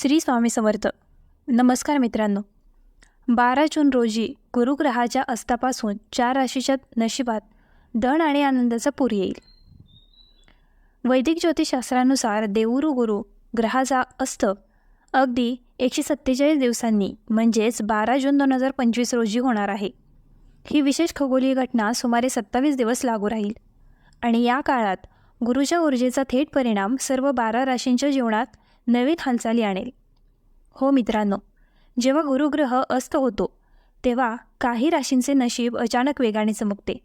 श्री स्वामी समर्थ. नमस्कार मित्रांनो. बारा जून रोजी गुरुग्रहाच्या अस्तापासून चार राशीच्या नशिबात धन आणि आनंदाचा पूर येईल. वैदिक ज्योतिषशास्त्रानुसार देऊरू गुरु ग्रहाचा अस्त अगदी एकशे सत्तेचाळीस दिवसांनी म्हणजेच बारा जून दोन हजार पंचवीस रोजी होणार आहे. ही विशेष खगोलीय घटना सुमारे सत्तावीस दिवस लागू राहील आणि या काळात गुरुच्या ऊर्जेचा थेट परिणाम सर्व बारा राशींच्या जीवनात नवीन हालचाली आणेल. हो मित्रांनो जेव्हा गुरुग्रह अस्त होतो तेव्हा काही राशींचे नशीब अचानक वेगाने चमकते.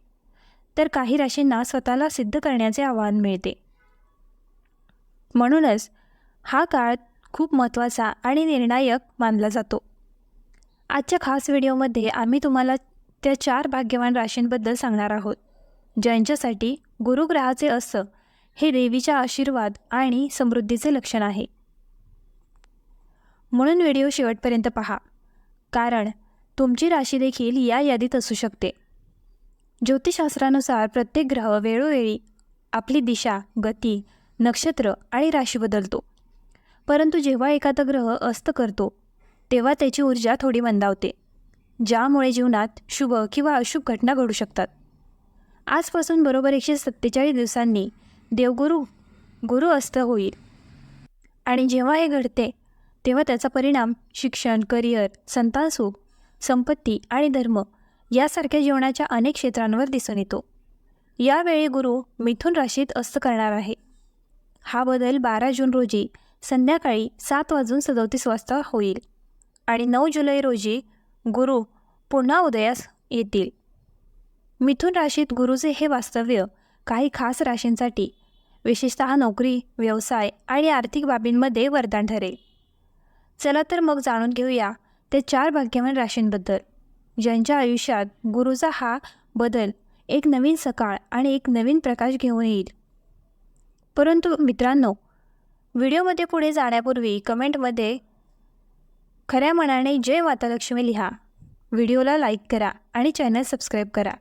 तर काही राशींना स्वतःला सिद्ध करण्याचे आव्हान मिळते. म्हणूनच हा काळ खूप महत्त्वाचा आणि निर्णायक मानला जातो. आजच्या खास व्हिडिओमध्ये आम्ही तुम्हाला त्या चार भाग्यवान राशींबद्दल सांगणार आहोत. ज्यांच्यासाठी गुरुग्रहाचे अस्त हे देवीच्या आशीर्वाद आणि समृद्धीचे लक्षण आहे. म्हणून व्हिडिओ शेवटपर्यंत पहा. कारण तुमची राशी देखील या यादीत असू शकते. ज्योतिषशास्त्रानुसार प्रत्येक ग्रह वेळोवेळी आपली दिशा गती नक्षत्र आणि राशी बदलतो. परंतु जेव्हा एखादा ग्रह अस्त करतो तेव्हा त्याची ऊर्जा थोडी मंदावते ज्यामुळे जीवनात शुभ किंवा अशुभ घटना घडू शकतात. आजपासून बरोबर एकशे सत्तेचाळीस दिवसांनी देवगुरु गुरु अस्त होईल. आणि जेव्हा हे घडते तेव्हा त्याचा परिणाम शिक्षण करिअर संतान सुख संपत्ती आणि धर्म यासारख्या जीवनाच्या अनेक क्षेत्रांवर दिसून येतो. यावेळी गुरु मिथुन राशीत अस्त करणार आहे. हा बदल बारा जून रोजी संध्याकाळी सात वाजून सदोतीस वाजता होईल आणि नऊ जुलै रोजी गुरु पुन्हा उदयास येतील. मिथुन राशीत गुरुचे हे वास्तव्य काही खास राशींसाठी विशेषतः नोकरी व्यवसाय आणि आर्थिक बाबींमध्ये वरदान ठरेल. चला तर मग जाणून घेऊया ते चार भाग्यवान राशींबद्दल. ज्यांच्या आयुष्यात गुरुचा हा बदल एक नवीन सकाळ आणि एक नवीन प्रकाश घेऊन येईल. परंतु मित्रांनो व्हिडिओमध्ये पुढे जाण्यापूर्वी कमेंटमध्ये खऱ्या मनाने जय मातालक्ष्मी लिहा. व्हिडिओला लाईक करा आणि चॅनल सबस्क्राईब करा.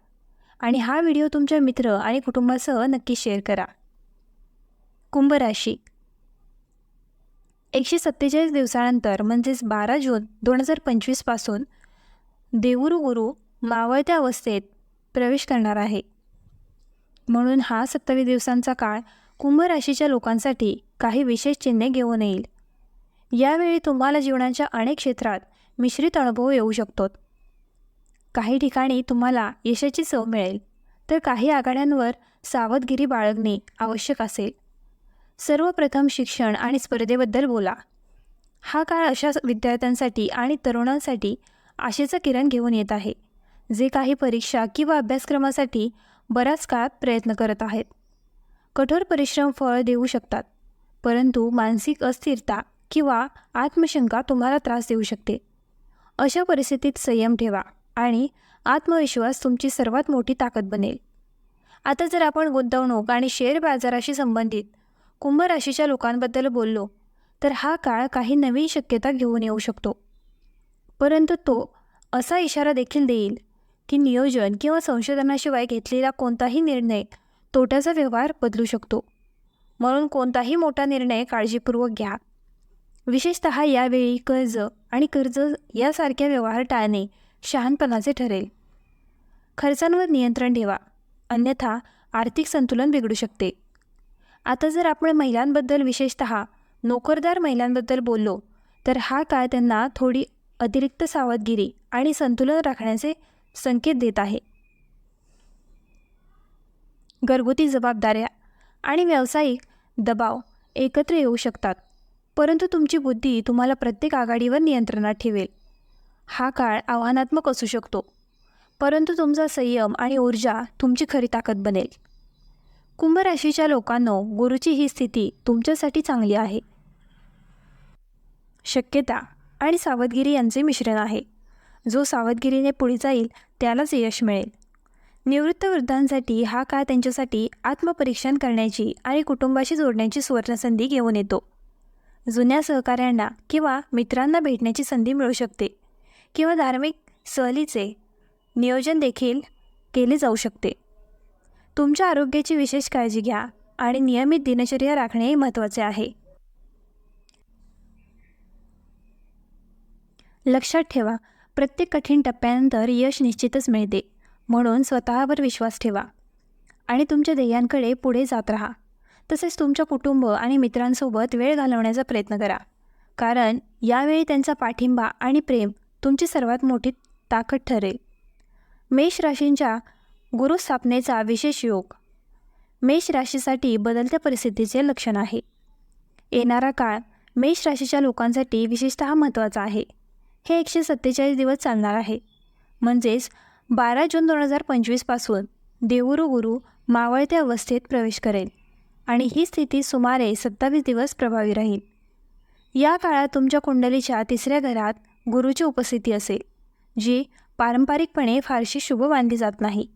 आणि हा व्हिडिओ तुमच्या मित्र आणि कुटुंबासह नक्की शेअर करा. कुंभ राशी. एकशे सत्तेचाळीस दिवसानंतर म्हणजेच बारा जून दोन हजार पंचवीसपासून देऊरुगुरु मावळत्या अवस्थेत प्रवेश करणार आहे. म्हणून हा सत्तावीस दिवसांचा काळ कुंभ राशीच्या लोकांसाठी काही विशेष चिन्हे घेऊन येईल. यावेळी तुम्हाला जीवनाच्या अनेक क्षेत्रात मिश्रित अनुभव येऊ शकतो. काही ठिकाणी तुम्हाला यशाची चव मिळेल तर काही आघाड्यांवर सावधगिरी बाळगणे आवश्यक असेल. सर्वप्रथम शिक्षण आणि स्पर्धेबद्दल बोला. हा काळ अशा विद्यार्थ्यांसाठी आणि तरुणांसाठी आशेचं किरण घेऊन येत आहे जे काही परीक्षा किंवा अभ्यासक्रमासाठी बराच काळ प्रयत्न करत आहेत. कठोर परिश्रम फळ देऊ शकतात परंतु मानसिक अस्थिरता किंवा आत्मशंका तुम्हाला त्रास देऊ शकते. अशा परिस्थितीत संयम ठेवा आणि आत्मविश्वास तुमची सर्वात मोठी ताकद बनेल. आता जर आपण गुंतवणूक आणि शेअर बाजाराशी संबंधित कुंभ राशीच्या लोकांबद्दल बोललो तर हा काळ काही नवीन शक्यता घेऊन येऊ शकतो. परंतु तो असा इशारा देखील देईल की नियोजन किंवा संशोधनाशिवाय घेतलेला कोणताही निर्णय तोट्याचा व्यवहार बदलू शकतो. म्हणून कोणताही मोठा निर्णय काळजीपूर्वक घ्या. विशेषत यावेळी कर्ज आणि कर्ज यासारख्या व्यवहार टाळणे शहाणपणाचे ठरेल. खर्चांवर नियंत्रण ठेवा अन्यथा आर्थिक संतुलन बिघडू शकते. आता जर आपण महिलांबद्दल विशेषत नोकरदार महिलांबद्दल बोललो तर हा काळ त्यांना थोडी अतिरिक्त सावधगिरी आणि संतुलन राखण्याचे संकेत देत आहे. घरगुती जबाबदाऱ्या आणि व्यावसायिक दबाव एकत्र येऊ शकतात परंतु तुमची बुद्धी तुम्हाला प्रत्येक आघाडीवर नियंत्रणात ठेवेल. हा काळ आव्हानात्मक असू शकतो परंतु तुमचा संयम आणि ऊर्जा तुमची खरी ताकद बनेल. कुंभ राशीच्या लोकांनो गुरुची ही स्थिती तुमच्यासाठी चांगली आहे. शक्यता आणि सावधगिरी यांचे मिश्रण आहे. जो सावधगिरीने पुढे जाईल त्यालाच यश मिळेल. निवृत्त वृद्धांसाठी हा काळ त्यांच्यासाठी आत्मपरीक्षण करण्याची आणि कुटुंबाशी जोडण्याची सुवर्णसंधी घेऊन येतो. जुन्या सहकाऱ्यांना किंवा मित्रांना भेटण्याची संधी मिळू शकते किंवा धार्मिक सहलीचे नियोजन देखील केले जाऊ शकते. तुमच्या आरोग्याची विशेष काळजी घ्या आणि नियमित दिनचर्या राखणे महत्त्वाचे आहे. लक्षात ठेवा प्रत्येक कठीण टप्प्यानंतर यश निश्चितच मिळते म्हणून स्वतःवर विश्वास ठेवा आणि तुमच्या ध्येयांकडे पुढे जात राहा. तसेच तुमच्या कुटुंब आणि मित्रांसोबत वेळ घालवण्याचा प्रयत्न करा कारण यावेळी त्यांचा पाठिंबा आणि प्रेम तुमची सर्वात मोठी ताकद ठरेल. मेष राशींच्या गुरुस्थापनेचा विशेष योग. मेष राशीसाठी बदलत्या परिस्थितीचे लक्षण आहे. येणारा काळ मेष राशीच्या लोकांसाठी विशेषतः महत्त्वाचा आहे. हे एकशे सत्तेचाळीस दिवस चालणार आहे. म्हणजेच बारा जून दोन हजार पंचवीसपासून देवुरू गुरु मावळत्या अवस्थेत प्रवेश करेल आणि ही स्थिती सुमारे सत्तावीस दिवस प्रभावी राहील. या काळात तुमच्या कुंडलीच्या तिसऱ्या घरात गुरुची उपस्थिती असेल जी पारंपरिकपणे फारशी शुभ मानली जात नाही.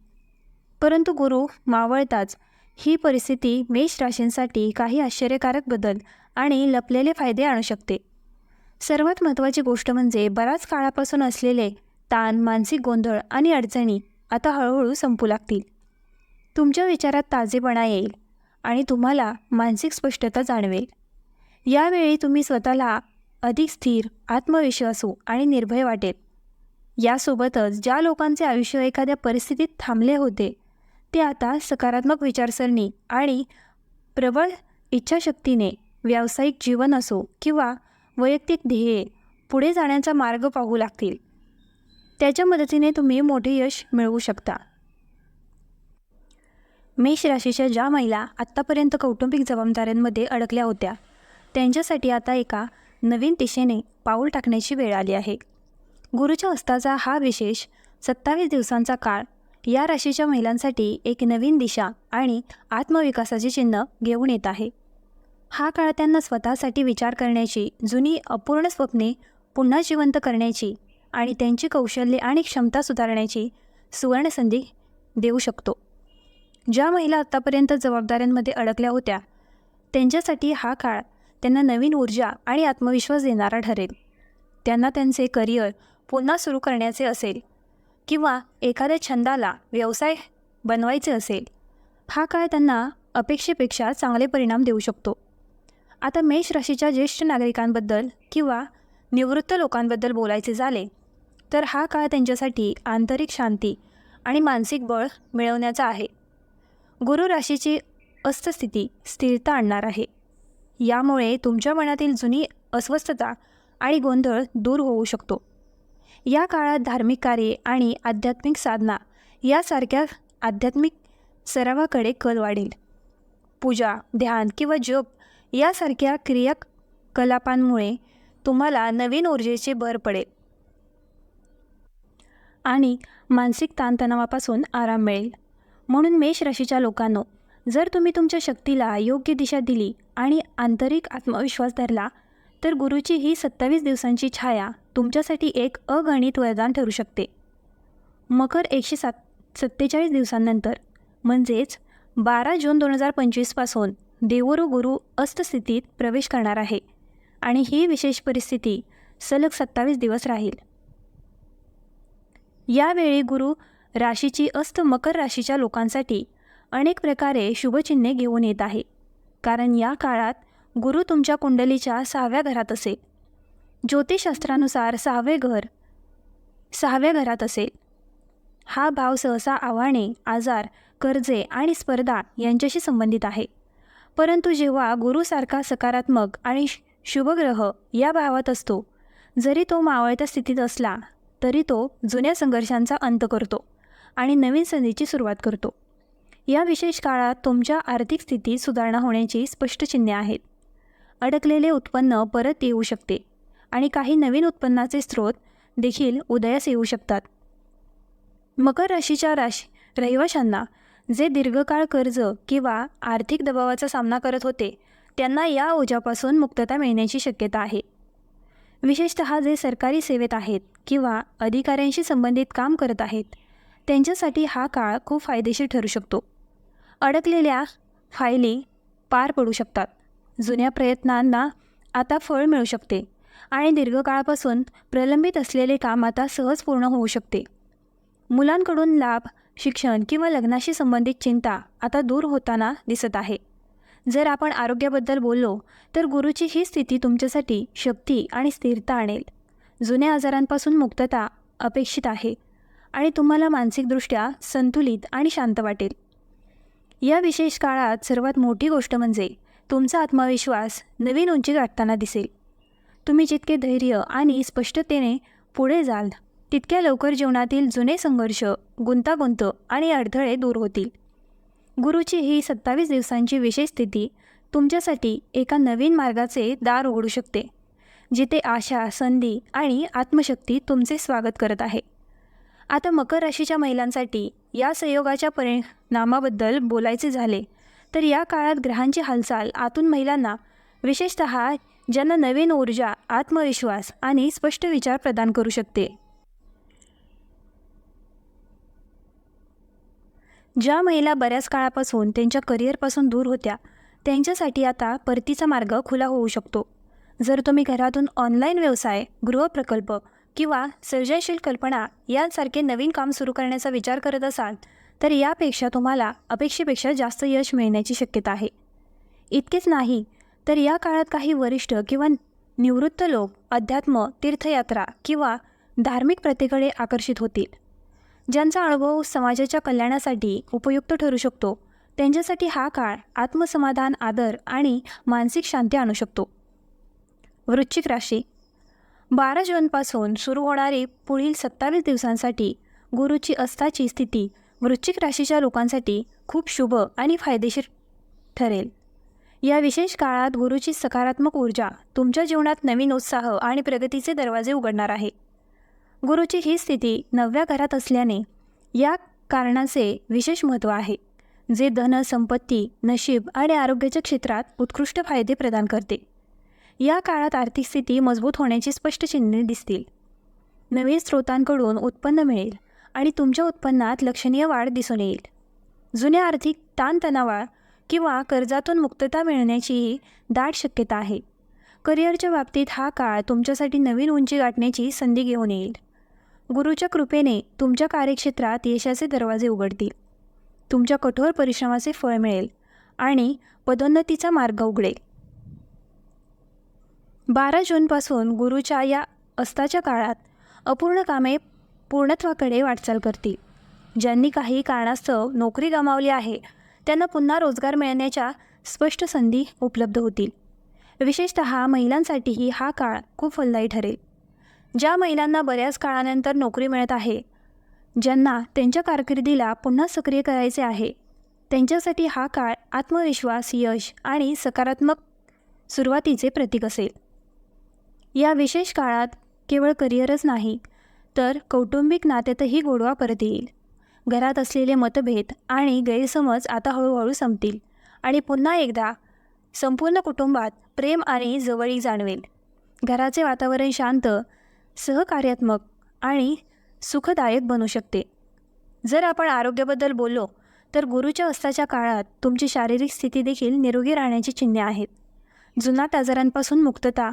परंतु गुरु मावळताच. ही परिस्थिती मेष राशींसाठी काही आश्चर्यकारक बदल आणि लपलेले फायदे आणू शकते. सर्वात महत्त्वाची गोष्ट म्हणजे बराच काळापासून असलेले ताण मानसिक गोंधळ आणि अडचणी आता हळूहळू संपू लागतील. तुमच्या विचारात ताजेपणा येईल आणि तुम्हाला मानसिक स्पष्टता जाणवेल. यावेळी तुम्ही स्वतःला अधिक स्थिर आत्मविश्वासू आणि निर्भय वाटेल. यासोबतच ज्या लोकांचे आयुष्य एखाद्या परिस्थितीत थांबले होते ते आता सकारात्मक विचारसरणी आणि प्रबळ इच्छाशक्तीने व्यावसायिक जीवन असो किंवा वैयक्तिक ध्येये पुढे जाण्याचा मार्ग पाहू लागतील. त्याच्या मदतीने तुम्ही मोठे यश मिळवू शकता. मेष राशीच्या ज्या महिला आत्तापर्यंत कौटुंबिक जबाबदाऱ्यांमध्ये अडकल्या होत्या त्यांच्यासाठी आता एका नवीन दिशेने पाऊल टाकण्याची वेळ आली आहे. गुरुच्या हस्ताचा हा विशेष सत्तावीस दिवसांचा काळ या राशीच्या महिलांसाठी एक नवीन दिशा आणि आत्मविकासाचे चिन्ह घेऊन येत आहे. हा काळ त्यांना स्वतःसाठी विचार करण्याची जुनी अपूर्ण स्वप्ने पुन्हा जिवंत करण्याची आणि त्यांची कौशल्ये आणि क्षमता सुधारण्याची सुवर्णसंधी देऊ शकतो. ज्या महिला आत्तापर्यंत जबाबदाऱ्यांमध्ये अडकल्या होत्या त्यांच्यासाठी हा काळ त्यांना नवीन ऊर्जा आणि आत्मविश्वास देणारा ठरेल. त्यांना त्यांचे करिअर पुन्हा सुरू करण्याचे असेल. किंवा एखाद्या छंदाला व्यवसाय बनवायचे असेल हा काळ त्यांना अपेक्षेपेक्षा चांगले परिणाम देऊ शकतो. आता मेष राशीच्या ज्येष्ठ नागरिकांबद्दल किंवा निवृत्त लोकांबद्दल बोलायचे झाले तर हा काळ त्यांच्यासाठी आंतरिक शांती आणि मानसिक बळ मिळवण्याचा आहे. गुरु राशीची अस्तस्थिती स्थिरता आणणार आहे. यामुळे तुमच्या मनातील जुनी अस्वस्थता आणि गोंधळ दूर होऊ शकतो. या काळात धार्मिक कार्ये आणि आध्यात्मिक साधना यासारख्या आध्यात्मिक सरावाकडे कल वाढेल. पूजा ध्यान किंवा जप यासारख्या क्रियाकलापांमुळे तुम्हाला नवीन ऊर्जेचे भर पडेल. आणि मानसिक ताणतणावापासून आराम मिळेल. म्हणून मेष राशीच्या लोकांनो जर तुम्ही तुमच्या शक्तीला योग्य दिशा दिली आणि आंतरिक आत्मविश्वास धरला तर गुरुची ही सत्तावीस दिवसांची छाया तुमच्यासाठी एक अगणित वरदान ठरू शकते. मकर एकशे सात सत्तेचाळीस दिवसांनंतर म्हणजेच बारा जून दोन हजार पंचवीसपासून देवोरू गुरु अस्तस्थितीत प्रवेश करणार आहे आणि ही विशेष परिस्थिती सलग सत्तावीस दिवस राहील. यावेळी गुरु राशीची अस्त मकर राशीच्या लोकांसाठी अनेक प्रकारे शुभचिन्हे घेऊन येत आहे. कारण या काळात गुरु तुमच्या कुंडलीच्या सहाव्या घरात असेल. ज्योतिषशास्त्रानुसार सहावे घर सहाव्या घरात असेल. हा भाव सहसा आव्हाने आजार कर्जे आणि स्पर्धा यांच्याशी संबंधित आहे. परंतु जेव्हा गुरुसारखा सकारात्मक आणि शुभग्रह या भावात असतो जरी तो मावळत्या स्थितीत असला तरी तो जुन्या संघर्षांचा अंत करतो आणि नवीन संधीची सुरुवात करतो. या विशेष काळात तुमच्या आर्थिक स्थितीत सुधारणा होण्याची स्पष्ट चिन्हे आहेत. अडकलेले उत्पन्न परत येऊ शकते. आणि काही नवीन उत्पन्नाचे स्रोत देखील उदयास येऊ शकतात. मकर राशीच्या राशी रहिवाशांना जे दीर्घकाळ कर्ज किंवा आर्थिक दबावाचा सामना करत होते त्यांना या ओझ्यापासून मुक्तता मिळण्याची शक्यता आहे. विशेषतः जे सरकारी सेवेत आहेत किंवा अधिकाऱ्यांशी संबंधित काम करत आहेत त्यांच्यासाठी हा काळ खूप फायदेशीर ठरू शकतो. अडकलेल्या फायली पार पडू शकतात. जुन्या प्रयत्नांना आता फळ मिळू शकते. आणि दीर्घकाळापासून प्रलंबित असलेले काम आता सहज पूर्ण होऊ शकते. मुलांकडून लाभ शिक्षण किंवा लग्नाशी संबंधित चिंता आता दूर होताना दिसत आहे. जर आपण आरोग्याबद्दल बोललो तर गुरुची ही स्थिती तुमच्यासाठी शक्ती आणि स्थिरता आणेल. जुन्या आजारांपासून मुक्तता अपेक्षित आहे आणि तुम्हाला मानसिकदृष्ट्या संतुलित आणि शांत वाटेल. या विशेष काळात सर्वात मोठी गोष्ट म्हणजे तुमचा आत्मविश्वास नवीन उंची गाठताना दिसेल. तुम्ही जितके धैर्य आणि स्पष्टतेने पुढे जाल तितक्या लवकर जीवनातील जुने संघर्ष गुंतागुंत आणि अडथळे दूर होतील. गुरुची ही सत्तावीस दिवसांची विशेष स्थिती तुमच्यासाठी एका नवीन मार्गाचे दार उघडू शकते जिथे आशा संधी आणि आत्मशक्ती तुमचे स्वागत करत आहे. आता मकर राशीच्या महिलांसाठी या संयोगाच्या परिणामाबद्दल बोलायचे झाले तर या काळात ग्रहांची हालचाल आतून महिलांना विशेषत ज्यांना नवीन ऊर्जा आत्मविश्वास आणि स्पष्ट विचार प्रदान करू शकते. ज्या महिला बऱ्याच काळापासून त्यांच्या करिअरपासून दूर होत्या त्यांच्यासाठी आता परतीचा मार्ग खुला होऊ शकतो. जर तुम्ही घरातून ऑनलाईन व्यवसाय गृहप्रकल्प किंवा सर्जनशील कल्पना यांसारखे नवीन काम सुरू करण्याचा विचार करत असाल तर यापेक्षा तुम्हाला अपेक्षेपेक्षा जास्त यश मिळण्याची शक्यता आहे. इतकेच नाही तर या काळात काही वरिष्ठ किंवा निवृत्त लोक अध्यात्म तीर्थयात्रा किंवा धार्मिक प्रथेकडे आकर्षित होतील. ज्यांचा अनुभव समाजाच्या कल्याणासाठी उपयुक्त ठरू शकतो त्यांच्यासाठी हा काळ आत्मसमाधान आदर आणि मानसिक शांती आणू शकतो. वृश्चिक राशी. बारा जूनपासून सुरू होणारी पुढील सत्तावीस दिवसांसाठी गुरुची अस्ताची स्थिती वृश्चिक राशीच्या लोकांसाठी खूप शुभ आणि फायदेशीर ठरेल. या विशेष काळात गुरुची सकारात्मक ऊर्जा तुमच्या जीवनात नवीन उत्साह आणि प्रगतीचे दरवाजे उघडणार आहे. गुरुची ही स्थिती नवव्या घरात असल्याने या कारणाचे विशेष महत्त्व आहे जे धन संपत्ती नशीब आणि आरोग्याच्या क्षेत्रात उत्कृष्ट फायदे प्रदान करते. या काळात आर्थिक स्थिती मजबूत होण्याची स्पष्ट चिन्हे दिसतील. नवीन स्रोतांकडून उत्पन्न मिळेल आणि तुमच्या उत्पन्नात लक्षणीय वाढ दिसून येईल. जुन्या आर्थिक ताणतणावा किंवा कर्जातून मुक्तता मिळण्याचीही दाट शक्यता आहे. करिअरच्या बाबतीत हा काळ तुमच्यासाठी नवीन उंची गाठण्याची संधी घेऊन येईल. गुरुच्या कृपेने तुमच्या कार्यक्षेत्रात यशाचे दरवाजे उघडतील. तुमच्या कठोर परिश्रमाचे फळ मिळेल आणि पदोन्नतीचा मार्ग उघडेल. बारा जूनपासून गुरुच्या या अस्ताच्या काळात अपूर्ण कामे पूर्णत्वाकडे वाटचाल करतील. ज्यांनी काही कारणास्तव नोकरी गमावली आहे त्यांना पुन्हा रोजगार मिळण्याच्या स्पष्ट संधी उपलब्ध होतील. विशेषत महिलांसाठीही हा काळ खूप फलदायी ठरेल. ज्या महिलांना बऱ्याच काळानंतर नोकरी मिळत आहे ज्यांना त्यांच्या कारकिर्दीला पुन्हा सक्रिय करायचे आहे त्यांच्यासाठी हा काळ आत्मविश्वास यश आणि सकारात्मक सुरुवातीचे प्रतीक असेल. या विशेष काळात केवळ करिअरच नाही तर कौटुंबिक नात्यातही गोडवा परत येईल. घरात असलेले मतभेद आणि गैरसमज आता हळूहळू संपतील आणि पुन्हा एकदा संपूर्ण कुटुंबात प्रेम आणि जवळीक जाणवेल. घराचे वातावरण शांत सहकार्यात्मक आणि सुखदायक बनू शकते. जर आपण आरोग्याबद्दल बोललो तर गुरुच्या अस्ताच्या काळात तुमची शारीरिक स्थिती देखील निरोगी राहण्याची चिन्हे आहेत. जुनाट आजारांपासून मुक्तता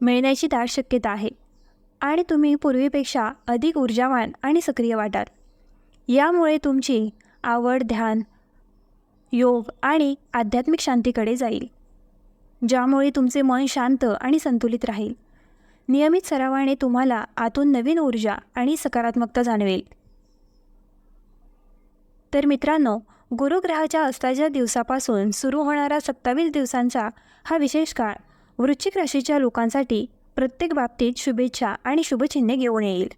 मिळण्याची दाट शक्यता आहे. आणि तुम्ही पूर्वीपेक्षा अधिक ऊर्जावान आणि सक्रिय वाटाल. यामुळे तुमची आवड ध्यान योग आणि आध्यात्मिक शांतीकडे जाईल ज्यामुळे तुमचे मन शांत आणि संतुलित राहील. नियमित सरावाने तुम्हाला आतून नवीन ऊर्जा आणि सकारात्मकता जाणवेल. तर मित्रांनो गुरुग्रहाच्या अस्ताच्या दिवसापासून सुरू होणारा सत्तावीस दिवसांचा हा विशेष काळ वृश्चिक राशीच्या लोकांसाठी प्रत्येक बाबतीत शुभेच्छा आणि शुभचिन्हे घेऊन येईल.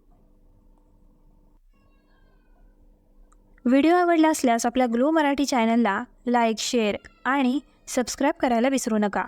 व्हिडिओ आवडला असल्यास आपल्या ग्लो मराठी चॅनलला लाईक शेअर आणि सबस्क्राईब करायला विसरू नका.